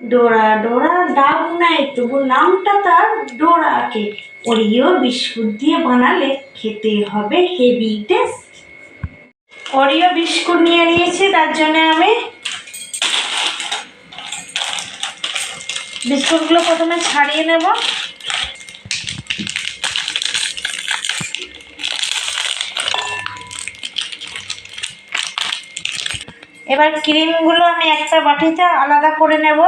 ডোরা ডোরা ডাক নাই তবু নামটা তার ডোরা কে ওরিও বিস্কুট দিয়ে বানালে খেতে হবে হেভি টেস্ট। ওরিও বিস্কুট নিয়ে নিয়েছি, তার জন্য আমি বিস্কুটগুলো প্রথমে ছাড়িয়ে নেব। এবার ক্রিমগুলো আমি একটা বাটিতে আলাদা করে নেব।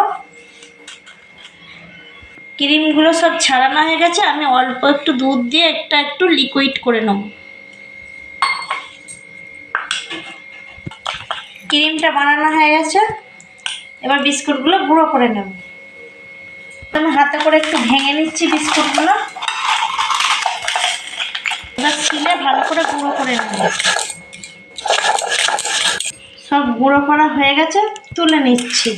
ক্রিমগুলো সব ছাড়ানো হয়ে গেছে, আমি অল্প একটু দুধ দিয়ে একটা একটু লিকুইড করে নেব। ক্রিমটা বানানো হয়ে গেছে, এবার বিস্কুটগুলো গুঁড়ো করে নেব। আমি হাতে করে একটু ভেঙে নিচ্ছি বিস্কুটগুলো। এবার ছিলে ভালো করে গুঁড়ো করে নেব। সব গুঁড়ো করা হয়ে গেছে, তুলে নিচ্ছি।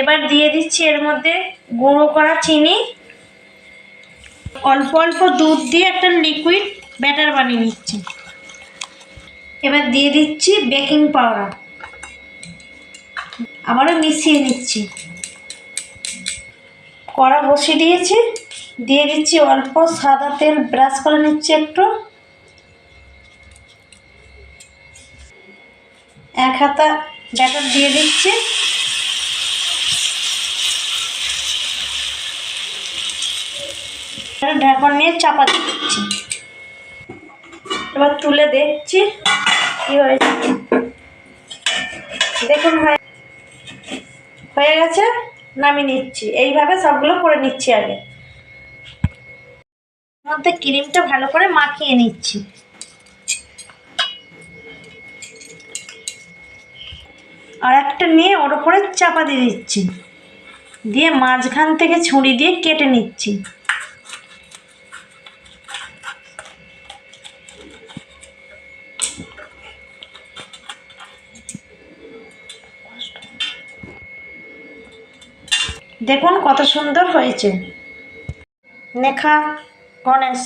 এবার দিয়ে দিচ্ছি এর মধ্যে গুঁড়ো করা চিনি। অল্প অল্প দুধ দিয়ে একটা লিকুইড ব্যাটার বানিয়ে নিচ্ছি। এবার দিয়ে দিচ্ছি বেকিং পাউডার আবারও মিশিয়ে নিচ্ছি। কড়া বসিয়ে দিয়েছি। দিয়ে দিচ্ছি অল্প সাদা তেল ব্রাশ করে নিচ্ছি একটু। হাতা ব্যাটার দিয়ে দিচ্ছি। ঢাকন নিয়ে চাপা দিচ্ছি। এবার তুলে দেখছি কি হয়েছে। দেখুন হয়ে গেছে, নামিয়ে নিচ্ছি। এইভাবে সবগুলো করে নিচ্ছি আগে। মধ্যে ক্রিমটা ভালো করে মাখিয়ে নিচ্ছি। আর একটা নিয়ে ওর ওপরে চাপা দিয়ে দিচ্ছি। দিয়ে মাঝখান থেকে ছুরি দিয়ে কেটে নিচ্ছি। দেখুন কত সুন্দর হয়েছে। নেখা, গণেশ।